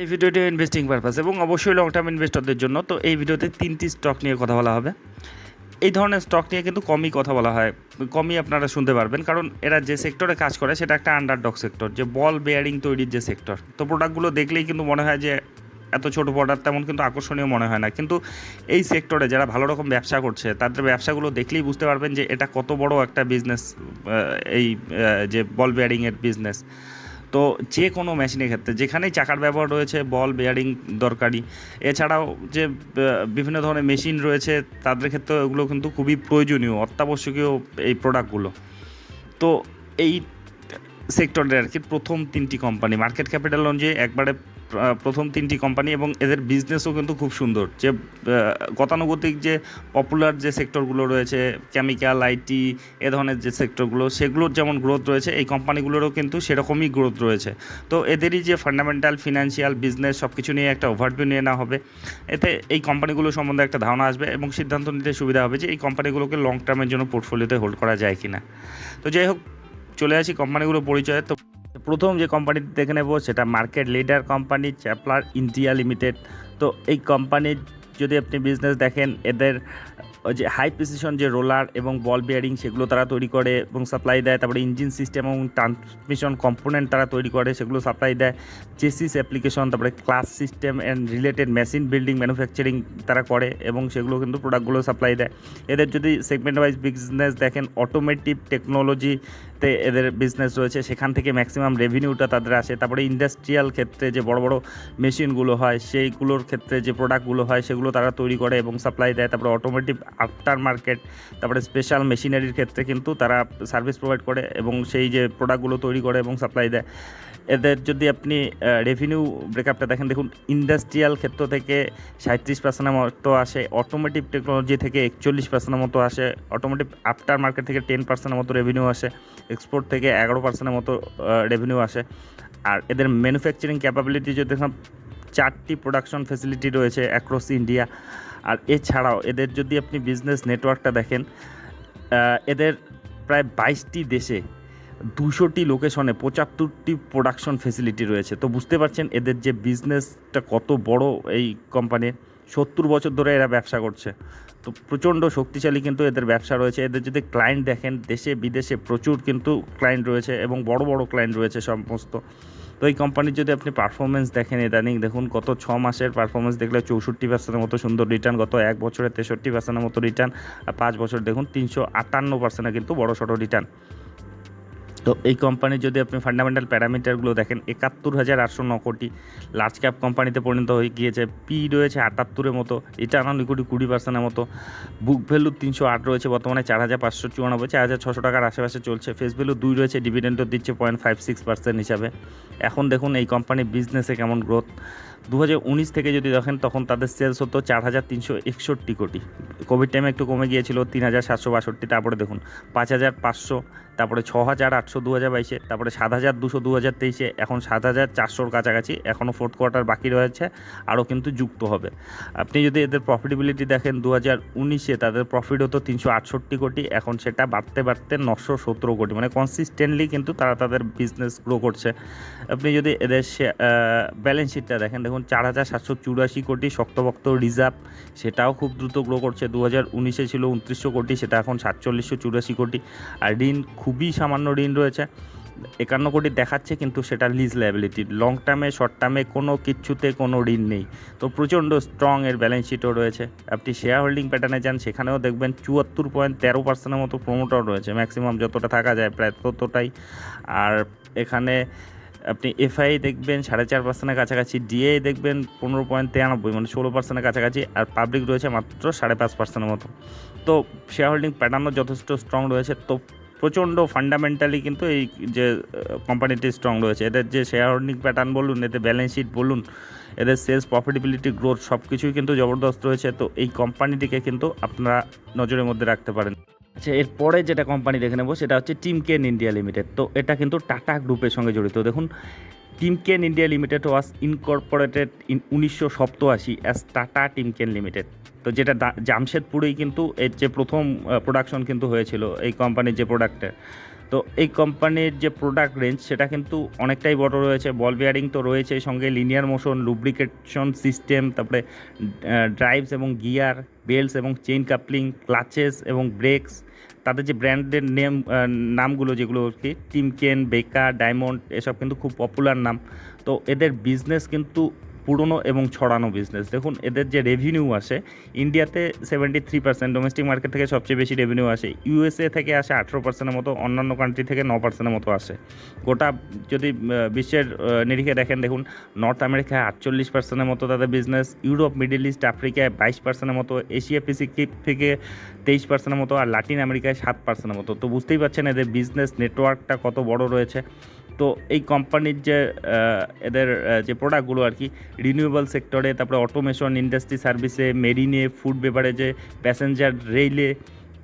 এই ভিডিওটি investing purpose এবং অবশ্যই লং টার্ম ইনভেস্টরদের জন্য। তো এই ভিডিওতে তিনটি স্টক নিয়ে কথা বলা হবে। এই ধরনের স্টক নিয়ে কিন্তু কমই কথা বলা হয়। কমই আপনারা শুনতে পারবেন। কারণ এরা যে সেক্টরে কাজ করে, সেটা একটা আন্ডারডগ সেক্টর যে বল বেয়ারিং তৈরির যে সেক্টর তো প্রোডাক্টগুলো দেখলেই কিন্তু মনে হয় যে এত ছোট প্রোডাক্ট তেমন কিন্তু আকর্ষণীয় মনে হয় না। কিন্তু এই সেক্টরে যারা ভালো রকম ব্যবসা করছে, তাদের ব্যবসাগুলো দেখলেই বুঝতে পারবেন যে এটা কত বড় একটা বিজনেস এই যে বল বেয়ারিংয়ের বিজনেস তো যে কোনো মেশিনের ক্ষেত্রে, যেখানেই চাকার ব্যবহার রয়েছে বল বেয়ারিং দরকারি। এছাড়াও যে বিভিন্ন ধরনের মেশিন রয়েছে, তাদের ক্ষেত্রে ওগুলো কিন্তু খুবই প্রয়োজনীয়, অত্যাবশ্যকীয় এই প্রোডাক্টগুলো তো এই সেক্টরের আর কি প্রথম তিনটি কোম্পানি মার্কেট ক্যাপিটাল অনুযায়ী একবারে প্রথম তিনটি কোম্পানি এবং এদের বিজনেসও কিন্তু খুব সুন্দর। যে গতানুগতিক যে পপুলার যে সেক্টরগুলো রয়েছে কেমিক্যাল আইটি এ ধরনের যে সেক্টরগুলো সেগুলোর যেমন গ্রোথ রয়েছে, এই কোম্পানিগুলোরও কিন্তু সেরকমই গ্রোথ রয়েছে। তো এদেরই যে ফান্ডামেন্টাল ফিনান্সিয়াল বিজনেস সব কিছু নিয়ে একটা ওভারভিউ নিয়ে নেওয়া হবে। এতে এই কোম্পানিগুলো সম্বন্ধে একটা ধারণা আসবে এবং সিদ্ধান্ত নিতে সুবিধা হবে যে এই কোম্পানিগুলোকে লং টার্মের জন্য পোর্টফোলিওতে হোল্ড করা যায় কিনা। তো যাই হোক, চলে আসি কোম্পানিগুলোর পরিচয়ে। তো প্রথম যে কোম্পানিটি দেখে নেব সেটা মার্কেট লিডার কোম্পানি চ্যাপলার ইন্ডিয়া লিমিটেড তো এই কোম্পানির যদি আপনি বিজনেস দেখেন, এদের, ওই যে হাই প্রিসিশন যে রোলার এবং বল বিয়ারিং সেগুলো তারা তৈরি করে এবং সাপ্লাই দেয়। তারপরে ইঞ্জিন সিস্টেম এবং ট্রান্সমিশন কম্পোনেন্ট তারা তৈরি করে, সেগুলো সাপ্লাই দেয়। চেসিস অ্যাপ্লিকেশন তারপরে class system and related machine building manufacturing তারা করে এবং সেগুলো কিন্তু প্রোডাক্টগুলো সাপ্লাই দেয়। এদের যদি সেগমেন্ট ওয়াইজ বিজনেস দেখেন অটোমেটিভ টেকনোলজিতে এদের বিজনেস রয়েছে, সেখান থেকে ম্যাক্সিমাম রেভিনিউটা তাদের আসে। তারপরে ইন্ডাস্ট্রিয়াল ক্ষেত্রে যে বড় বড় মেশিনগুলো হয়, সেইগুলোর ক্ষেত্রে যে প্রোডাক্টগুলো হয়, সেগুলো তারা তৈরি করে এবং সাপ্লাই দেয়। তারপরে অটোমেটিক আফটার মার্কেট তারপরে স্পেশাল মেশিনারির ক্ষেত্রে কিন্তু তারা সার্ভিস প্রোভাইড করে এবং সেই যে প্রোডাক্টগুলো তৈরি করে এবং সাপ্লাই দেয়। এদের যদি আপনি রেভিনিউ ব্রেকআপটা দেখেন, দেখুন ইন্ডাস্ট্রিয়াল ক্ষেত্র থেকে সাঁত্রিশ পার্সেন্টের মতো আসে অটোমেটিভ টেকনোলজি থেকে একচল্লিশ পার্সেন্টের মতো আসে অটোমেটিভ আফটার মার্কেট থেকে টেন পার্সেন্টের মতো রেভিনিউ আসে এক্সপোর্ট থেকে এগারো পার্সেন্টের মতো রেভিনিউ আসে। আর এদের ম্যানুফ্যাকচারিং ক্যাপাবিলিটি যদি দেখেন চারটি প্রোডাকশন ফেসিলিটি রয়েছে অ্যাক্রস ইন্ডিয়া আর এছাড়াও এদের যদি আপনি বিজনেস নেটওয়ার্কটা দেখেন এদের প্রায় বাইশটি দেশে দুশোটি লোকেশনে পঁচাত্তরটি প্রোডাকশন ফেসিলিটি রয়েছে। তো বুঝতে পারছেন, এদের যে বিজনেসটা কত বড় এই কোম্পানির সত্তর বছর ধরে এরা ব্যবসা করছে। তো প্রচণ্ড শক্তিশালী কিন্তু এদের ব্যবসা রয়েছে। এদের যদি ক্লায়েন্ট দেখেন দেশে বিদেশে প্রচুর কিন্তু ক্লায়েন্ট রয়েছে এবং বড় বড় ক্লায়েন্ট রয়েছে সমস্ত। তো এই কোম্পানির যদি আপনি পারফরমেন্স দেখেন ইদানিং দেখুন গত ছ মাসের পারফরমেন্স দেখলে চৌষট্টি পার্সেন্টের মতো সুন্দর রিটার্ন গত এক বছরে তেষট্টি পার্সেন্টের মতো রিটার্ন আর পাঁচ বছর দেখুন তিনশো আটান্ন পার্সেন্টে কিন্তু বড় সড়ো রিটার্ন তো এই কোম্পানির যদি আপনি ফান্ডামেন্টাল প্যারামিটারগুলো দেখেন, একাত্তর হাজার আটশো ন কোটি লার্জ ক্যাপ কোম্পানিতে পরিণত হয়ে গিয়েছে পি রয়েছে আটাত্তরের মতো রিটার্ন অন ইকুইটি কুড়ি পার্সেন্টের মতো বুক ভ্যালু তিনশো আট রয়েছে, বর্তমানে চার হাজার পাঁচশো চুরানব্বই চার হাজার ছশো টাকার আশেপাশে চলছে ফেস ভ্যালু দুই রয়েছে ডিভিডেন্ডও দিচ্ছে পয়েন্ট ফাইভ সিক্স পার্সেন্ট হিসাবে। এখন দেখুন এই কোম্পানির বিজনেসে কেমন গ্রোথ দু হাজার উনিশ থেকে যদি দেখেন, তখন তাদের সেলস হতো চার হাজার তিনশো একষট্টি কোটি। কোভিড টাইমে একটু কমে গিয়েছিল, তিন হাজার সাতশো বাষট্টি। তারপরে দেখুন, পাঁচ হাজার পাঁচশো, তারপরে ছ হাজার আটশো দু হাজার বাইশে, তারপরে সাত হাজার দুশো দু হাজার তেইশে, এখন সাত হাজার চারশোর কাছাকাছি। এখনও ফোর্থ কোয়ার্টার বাকি রয়েছে, আরও কিন্তু যুক্ত হবে। আপনি যদি এদের প্রফিটেবিলিটি দেখেন দু হাজার উনিশে তাদের প্রফিট হতো তিনশো আটষট্টি কোটি, এখন সেটা বাড়তে বাড়তে নশো সতেরো কোটি। মানে কনসিস্টেন্টলি কিন্তু তারা তাদের বিজনেস গ্রো করছে। আপনি যদি এদের ব্যালেন্স শিটটা দেখেন, দেখুন চার হাজার সাতশো চুরাশি কোটি শক্তভক্ত রিজার্ভ, সেটাও খুব দ্রুত গ্রো করছে। দু হাজার উনিশে ছিল উনত্রিশশো কোটি, সেটা এখন সাতচল্লিশশো চুরাশি কোটি। আর ঋণ, খুবই সামান্য ঋণ রয়েছে। একান্ন কোটি দেখাচ্ছে, কিন্তু সেটা লিজ লাইবিলিটি লং টার্মে শর্ট টার্মে কোনো কিচ্ছুতে কোনো ঋণ নেই। তো প্রচণ্ড স্ট্রং এর ব্যালেন্স শিটও রয়েছে। আপনি শেয়ার হোল্ডিং প্যাটার্নে যান, সেখানেও দেখবেন চুয়াত্তর পয়েন্ট তেরো পার্সেন্টের মতো প্রমোটার রয়েছে। ম্যাক্সিমাম যতটা থাকা যায়, প্রায় ততটাই। আর এখানে আপনি এফআই দেখবেন, সাড়ে চার পার্সেন্টের কাছাকাছি ডিএ দেখবেন পনেরো পয়েন্ট তিরানব্বই মানে ষোলো পার্সেন্টের কাছাকাছি, আর পাবলিক রয়েছে মাত্র সাড়ে পাঁচ পার্সেন্টের মতো। তো শেয়ার হোল্ডিং প্যাটার্নও যথেষ্ট স্ট্রং রয়েছে। তো প্রচণ্ড ফান্ডামেন্টালি কিন্তু এই যে কোম্পানিটি স্ট্রং রয়েছে। এদের যে শেয়ার হোল্ডিং প্যাটার্ন বলুন, এদের ব্যালেন্স শিট বলুন, এদের সেলস প্রফিটেবিলিটি গ্রোথ সব কিছুই কিন্তু জবরদস্ত রয়েছে। তো এই কোম্পানিটিকে কিন্তু আপনারা নজরের মধ্যে রাখতে পারেন। আচ্ছা এরপরে যেটা কোম্পানি দেখে নেব, সেটা হচ্ছে টিম কেন ইন্ডিয়া লিমিটেড তো এটা কিন্তু টাটা গ্রুপের সঙ্গে জড়িত। দেখুন Timken India limited was incorporated in উনিশশো সপ্তআশি as Tata Timken limited তো যেটা জামশেদপুরেই কিন্তু এর যে প্রথম প্রোডাকশন কিন্তু হয়েছিল এই কোম্পানির যে প্রোডাক্টের তো এই কোম্পানির যে প্রোডাক্ট রেঞ্জ সেটা কিন্তু অনেকটাই বড় রয়েছে। বল বিয়ারিং তো রয়েছে সঙ্গে লিনিয়ার মোশন লুব্রিকেশন সিস্টেম তারপরে ড্রাইভস এবং গিয়ার বেলস এবং চেইন কাপলিং ক্লাচেস এবং ব্রেকস তাদের যে ব্র্যান্ডের নেম নামগুলো যেগুলো কি টিমকেন বেকা ডায়মন্ড এসব কিন্তু খুব পপুলার নাম। তো এদের বিজনেস কিন্তু পুরনো এবং ছড়ানো বিজনেস দেখুন, এদের যে রেভিনিউ আসে ইন্ডিয়াতে seventy three percent domestic market থেকে সবচেয়ে বেশি রেভিনিউ আসে। ইউএসএ থেকে আসে আঠেরো পার্সেন্টের মতো, অন্যান্য কান্ট্রি থেকে ন পার্সেন্টের মতো আসে। গোটা, যদি বিশ্বের নিরিখে দেখেন, দেখুন নর্থ আমেরিকায় আটচল্লিশ পার্সেন্টের মতো তাদের বিজনেস ইউরোপ মিডিল ইস্ট আফ্রিকায় বাইশ পার্সেন্টের মতো এশিয়া প্যাসিফিক থেকে তেইশ পার্সেন্টের মতো, আর লাটিন আমেরিকায় সাত পার্সেন্টের মতো। তো বুঝতেই পারছেন এদের বিজনেস নেটওয়ার্কটা কত বড় রয়েছে। তো এই কোম্পানির যে এদের যে প্রোডাক্টগুলো আর কি রিনিউয়েবল সেক্টরে তারপরে অটোমেশন ইন্ডাস্ট্রি সার্ভিসে মেরিনে ফুড বেভারেজে প্যাসেঞ্জার রেলে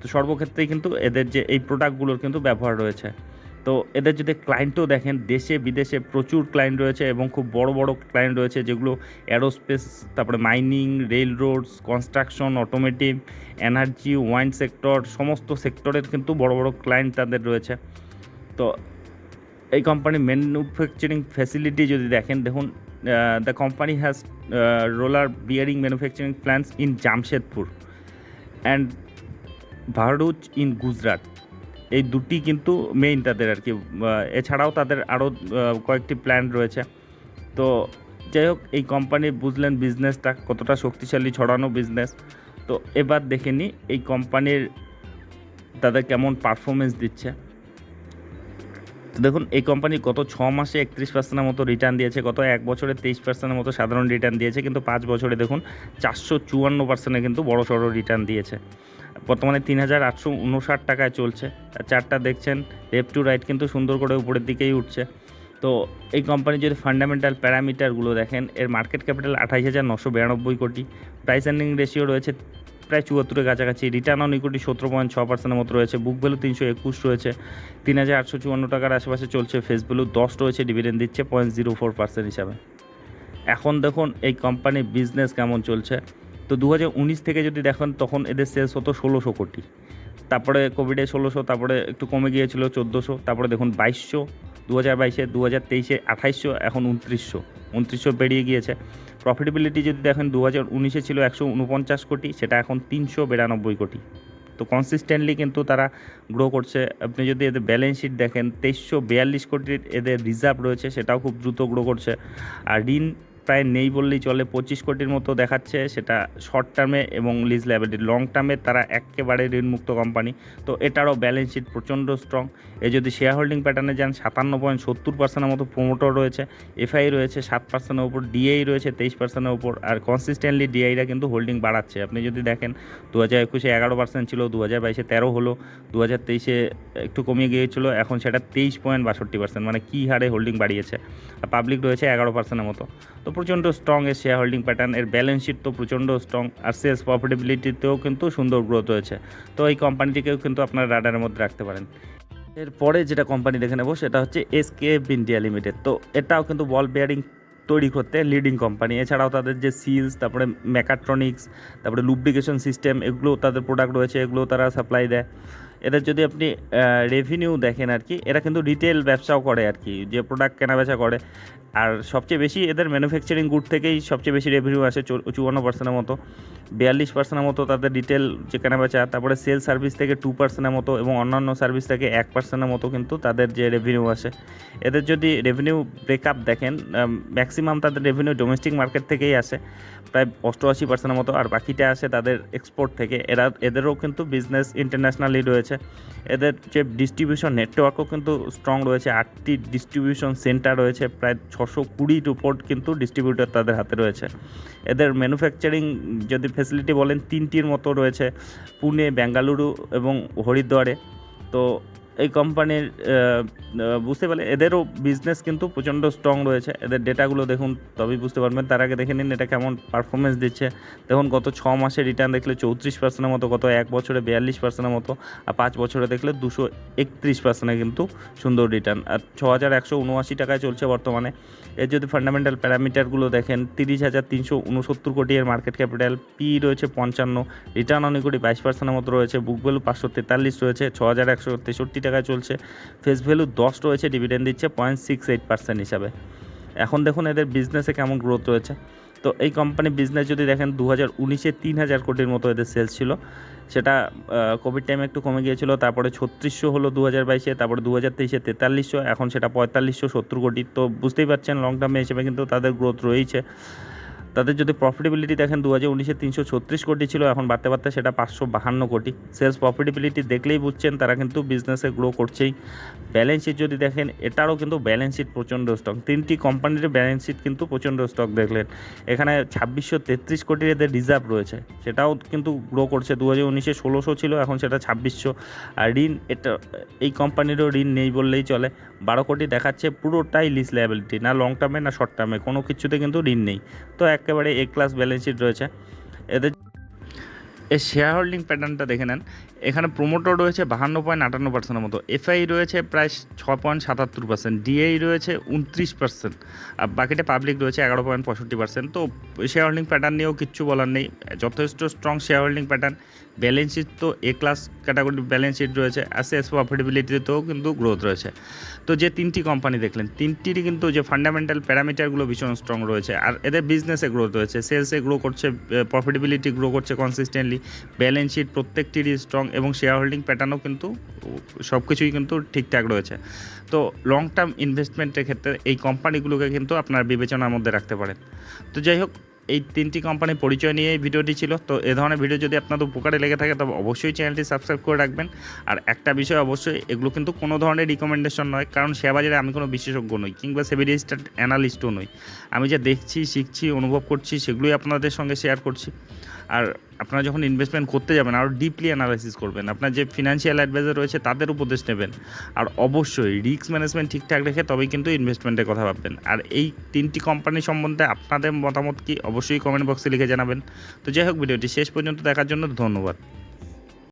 তো সর্বক্ষেত্রেই কিন্তু এদের যে এই প্রোডাক্টগুলোর কিন্তু ব্যবহার রয়েছে। তো এদের যদি ক্লায়েন্টও দেখেন, দেশে, বিদেশে প্রচুর ক্লায়েন্ট রয়েছে এবং খুব বড় বড় ক্লায়েন্ট রয়েছে, যেগুলো অ্যারোস্পেস তারপরে mining rail roads construction automotive energy wine sector সমস্ত সেক্টরের কিন্তু বড় বড় ক্লায়েন্ট তাদের রয়েছে। তো এই কোম্পানির ম্যানুফ্যাকচারিং ফ্যাসিলিটি যদি দেখেন, দেখুন the company has roller bearing manufacturing plants in Jamshedpur and Bharuch in Gujarat এই দুটি কিন্তু মেইন তাদের আর কি এছাড়াও তাদের আরও কয়েকটি প্ল্যান রয়েছে। তো যাই হোক, এই কোম্পানির বুঝলেন বিজনেসটা কতটা শক্তিশালী ছড়ানো বিজনেস তো এবার দেখে নিই এই কোম্পানির তাদের কেমন পারফরমেন্স দিচ্ছে। তো দেখুন, এই কোম্পানি গত ছ মাসে একত্রিশ পার্সেন্টের মতো রিটার্ন দিয়েছে, গত এক বছরে তেইশ পার্সেন্টের মতো সাধারণ রিটার্ন দিয়েছে, কিন্তু পাঁচ বছরে দেখুন, চারশো চুয়ান্ন পার্সেন্টে কিন্তু বড় সড়ো রিটার্ন দিয়েছে। বর্তমানে তিন হাজার আটশো উনষাট টাকায় চলছে। আর চারটা দেখছেন লেফট টু রাইট কিন্তু সুন্দর করে উপরের দিকেই উঠছে। তো এই কোম্পানির যদি ফান্ডামেন্টাল প্যারামিটারগুলো দেখেন, এর মার্কেট ক্যাপিটাল আঠাশ হাজার নশো বিরানব্বই কোটি। প্রাইস আর্নিং রেশিও রয়েছে প্রায় চুয়াত্তরের কাছাকাছি। রিটার্ন অন ইকুইটি সতেরো পয়েন্ট ছ পার্সেন্টের মতো রয়েছে। বুক ভ্যালু তিনশো একুশ রয়েছে। তিন হাজার আটশো চুয়ান্ন টাকার আশেপাশে চলছে। ফেস ভ্যালু দশ রয়েছে। ডিভিডেন্ড দিচ্ছে পয়েন্ট জিরো ফোর পার্সেন্ট হিসাবে। এখন দেখুন, এই কোম্পানির বিজনেস কেমন চলছে। তো দু থেকে যদি দেখেন, তখন এদের সেলস হতো ষোলোশো কোটি। তারপরে কোভিডে ষোলোশো, তারপরে একটু কমে গিয়েছিল চোদ্দোশো। তারপরে দেখুন বাইশশো। দু হাজার বাইশে দু হাজার তেইশে আঠাইশশো, এখন উনত্রিশশো। উনত্রিশশো বেরিয়ে গিয়েছে। প্রফিটেবিলিটি যদি দেখেন দু হাজার উনিশে ছিল একশো উনপঞ্চাশ কোটি, সেটা এখন তিনশো বিরানব্বই কোটি। তো কনসিস্টেন্টলি কিন্তু তারা গ্রো করছে। আপনি যদি এদের ব্যালেন্স শিট দেখেন, তেইশশো বিয়াল্লিশ কোটির এদের রিজার্ভ রয়েছে, সেটাও খুব দ্রুত গ্রো করছে। আর ঋণ প্রায় নেই বললেই চলে। পঁচিশ কোটির মতো দেখাচ্ছে সেটা শর্ট টার্মে এবং লিজ লাইবিলিটি লং টার্মে তারা একেবারে ঋণমুক্ত কোম্পানি তো এটারও ব্যালেন্স শিট প্রচণ্ড স্ট্রং এ যদি শেয়ার হোল্ডিং প্যাটার্নে যান, সাতান্ন পয়েন্ট সত্তর পার্সেন্টের মতো প্রোমোটর রয়েছে। এফআই রয়েছে, সাত পার্সেন্টের উপর ডিআই রয়েছে, তেইশ পার্সেন্টের উপর। আর কনসিস্টেন্টলি ডিআইরা কিন্তু হোল্ডিং বাড়াচ্ছে। আপনি যদি দেখেন দু হাজার একুশে এগারো পার্সেন্ট ছিল দু হাজার বাইশে তেরো হলো দু হাজার তেইশে একটু কমিয়ে গিয়েছিল, এখন সেটা তেইশ পয়েন্ট বাষট্টি পার্সেন্ট মানে কী হারে হোল্ডিং বাড়িয়েছে। আর পাবলিক রয়েছে এগারো পার্সেন্টের মতো। তো প্রচণ্ড স্ট্রং এর শেয়ার হোল্ডিং প্যাটার্ন এর ব্যালেন্স শিট তো প্রচণ্ড স্ট্রং আর সেলস প্রফিটেবিলিটিতেও কিন্তু সুন্দর গ্রোথ হয়েছে। তো এই কোম্পানিটিকেও কিন্তু আপনার রাডারের মধ্যে রাখতে পারেন। এরপরে যেটা কোম্পানি দেখে নেব, সেটা হচ্ছে এসকে ইন্ডিয়া লিমিটেড তো এটাও কিন্তু বল বেয়ারিং তৈরি করতে লিডিং কোম্পানি এছাড়াও তাদের যে সিলস তারপরে মেকাট্রনিক্স তারপরে লুব্রিকেশন সিস্টেম এগুলো তাদের প্রোডাক্ট রয়েছে, এগুলো তারা সাপ্লাই দেয়। এদের যদি আপনি রেভিনিউ দেখেন আর কি, এরা কিন্তু রিটেল ব্যবসাও করে আর কি, যে প্রোডাক্ট কেনাবেচা করে। আর সবচেয়ে বেশি এদের ম্যানুফ্যাকচারিং গুড থেকেই সবচেয়ে বেশি রেভিনিউ আসে চুয়ান্ন পার্সেন্টের মতো। বিয়াল্লিশ পার্সেন্টের মতো তাদের রিটেল যে কেনাবেচা, তারপরে সেল সার্ভিস থেকে টু পার্সেন্টের মতো এবং অন্যান্য সার্ভিস থেকে এক পার্সেন্টের মতো কিন্তু তাদের যে রেভিনিউ আসে। এদের যদি রেভিনিউ ব্রেকআপ দেখেন ম্যাক্সিমাম তাদের রেভিনিউ ডোমেস্টিক মার্কেট থেকেই আসে, প্রায় অষ্টআশি পার্সেন্টের মতো। আর বাকিটা আসে তাদের এক্সপোর্ট থেকে। এরা, এদেরও কিন্তু বিজনেস ইন্টারন্যাশনালি রয়েছে। এদের যে ডিস্ট্রিবিউশন নেটওয়ার্কও কিন্তু স্ট্রং রয়েছে। আটটি ডিস্ট্রিবিউশন সেন্টার রয়েছে। প্রায় ছশো কুড়ির উপর কিন্তু ডিস্ট্রিবিউটার তাদের হাতে রয়েছে। এদের ম্যানুফ্যাকচারিং যদি ফেসিলিটি বলেন, তিনটির মতো রয়েছে। পুনে, বেঙ্গালুরু এবং হরিদ্বারে। তো এই কোম্পানির বুঝতে পারলে এদেরও বিজনেস কিন্তু প্রচণ্ড স্ট্রং রয়েছে। এদের ডেটাগুলো দেখুন, তবেই বুঝতে পারবেন। তার আগে দেখে নিন এটা কেমন পারফরমেন্স দিচ্ছে। দেখুন, গত ছ মাসে রিটার্ন দেখলে চৌত্রিশ পার্সেন্টের মতো, গত এক বছরে বিয়াল্লিশ পার্সেন্টের মতো, আর পাঁচ বছরে দেখলে দুশো একত্রিশ পার্সেন্টে কিন্তু সুন্দর রিটার্ন আর ছ হাজার একশো উনআশি টাকায় চলছে বর্তমানে। এর যদি ফান্ডামেন্টাল প্যারামিটারগুলো দেখেন, তিরিশ হাজার তিনশো উনসত্তর কোটি এর মার্কেট ক্যাপিটাল পি রয়েছে পঞ্চান্ন রিটার্ন অন ইকুইটি বাইশ পার্সেন্টের মতো রয়েছে বুক ভ্যালু পাঁচশো তেতাল্লিশ রয়েছে, ছ হাজার একশো তেষট্টি টাকায় চলছে। ফেস ভ্যালু দশ রয়েছে ডিভিডেন্ড দিচ্ছে পয়েন্ট সিক্স এইট পার্সেন্ট হিসাবে। এখন দেখুন এদের বিজনেসে কেমন গ্রোথ রয়েছে। তো এই কোম্পানি বিজনেস যদি দেখেন দু হাজার উনিশে তিন হাজার কোটির মতো এদের সেলস ছিল। সেটা কোভিড টাইমে একটু কমে গিয়েছিল, তারপরে ছত্রিশশো হলো দু হাজার বাইশে, তারপরে দু হাজার তেইশে তেতাল্লিশশো, এখন সেটা পঁয়তাল্লিশশো সত্তর কোটি। তো বুঝতেই পারছেন লং টার্মে হিসেবে কিন্তু তাদের গ্রোথ রয়েছে তাদের যদি প্রফিটেবিলিটি দেখেন দু হাজার উনিশে তিনশো ছত্রিশ কোটি ছিল, এখন বাড়তে বাড়তে সেটা পাঁচশো বাহান্ন কোটি। সেলস প্রফিটেবিলিটি দেখলেই বুঝছেন, তারা কিন্তু বিজনেসে গ্রো করছেই। ব্যালেন্স শিট যদি দেখেন, এটারও কিন্তু ব্যালেন্স শিট প্রচণ্ড স্টক তিনটি কোম্পানির ব্যালেন্স শিট কিন্তু প্রচণ্ড স্টক দেখলেন। এখানে ছাব্বিশশো তেত্রিশ কোটির এদের রিজার্ভ রয়েছে। সেটাও কিন্তু গ্রো করছে। দু হাজার উনিশে ষোলোশো ছিল, এখন সেটা ছাব্বিশশো। আর ঋণ, এটা, এই কোম্পানিরও ঋণ নেই বললেই চলে। বারো কোটি দেখাচ্ছে পুরোটাই লিস লায়াবিলিটি না লং টার্মে না শর্ট টার্মে কোনো কিছুতে কিন্তু ঋণ নেই। তো একেবারে এ ক্লাস ব্যালেন্স শিট রয়েছে। এদের এই শেয়ার হোল্ডিং প্যাটার্নটা দেখে নেন। এখানে প্রোমোটর রয়েছে বাহান্ন পয়েন্ট আটান্ন পার্সেন্টের মতো। এফআই রয়েছে প্রায় ছ পয়েন্ট সাতাত্তর পার্সেন্ট ডিআই রয়েছে উনত্রিশ পার্সেন্ট আর বাকিটা পাবলিক রয়েছে এগারো পয়েন্ট পঁয়ষট্টি পার্সেন্ট তো শেয়ার হোল্ডিং প্যাটার্ন নিয়েও কিচ্ছু বলার নেই। যথেষ্ট strong share holding pattern balance sheet তো A class category balance sheet রয়েছে। আর অ্যাসেস প্রফিটেবিলিটিতেও কিন্তু গ্রোথ রয়েছে। তো যে তিনটি কোম্পানি দেখলেন, তিনটিরই কিন্তু যে ফান্ডামেন্টাল প্যারামিটারগুলো ভীষণ স্ট্রং রয়েছে। আর এদের বিজনেসে গ্রোথ রয়েছে। সেলসে গ্রো করছে প্রফিটেবিলিটি গ্রো করছে কনসিস্টেন্টলি ব্যালেন্স শিট প্রত্যেকটিরই স্ট্রং এবং শেয়ার হোল্ডিং প্যাটার্নও কিন্তু সব কিছুই কিন্তু ঠিকঠাক রয়েছে। তো লং টার্ম ইনভেস্টমেন্টের ক্ষেত্রে এই কোম্পানিগুলোকে কিন্তু আপনার বিবেচনার মধ্যে রাখতে পারেন। তো যাই হোক, এই তিনটি কোম্পানির পরিচয় নিয়ে এই ভিডিওটি ছিল। তো এ ধরনের ভিডিও যদি আপনাদের উপকারে লেগে থাকে, তবে অবশ্যই চ্যানেলটি সাবস্ক্রাইব করে রাখবেন। আর একটা বিষয় অবশ্যই, এগুলো কিন্তু কোনো ধরনের রিকমেন্ডেশন নয়, কারণ শেয়ার বাজারে আমি কোনো বিশেষজ্ঞ নই, কিংবা সেবি রেজিস্টার্ড অ্যানালিস্টও নই। আমি যা দেখছি, শিখছি, অনুভব করছি, সেগুলোই আপনাদের সঙ্গে শেয়ার করছি। আর আপনারা যখন ইনভেস্টমেন্ট করতে যাবেন আরও ডিপলি অ্যানালাইসিস করবেন। আপনার যে ফিনান্সিয়াল অ্যাডভাইজার রয়েছে, তাদের উপদেশ নেবেন। আর অবশ্যই রিস্ক ম্যানেজমেন্ট ঠিকঠাক রেখে তবেই কিন্তু ইনভেস্টমেন্টের কথা ভাববেন। আর এই তিনটি কোম্পানি সম্বন্ধে আপনাদের মতামত কি, অবশ্যই কমেন্ট বক্সে লিখে জানাবেন। তো যাই হোক, ভিডিওটি শেষ পর্যন্ত দেখার জন্য ধন্যবাদ।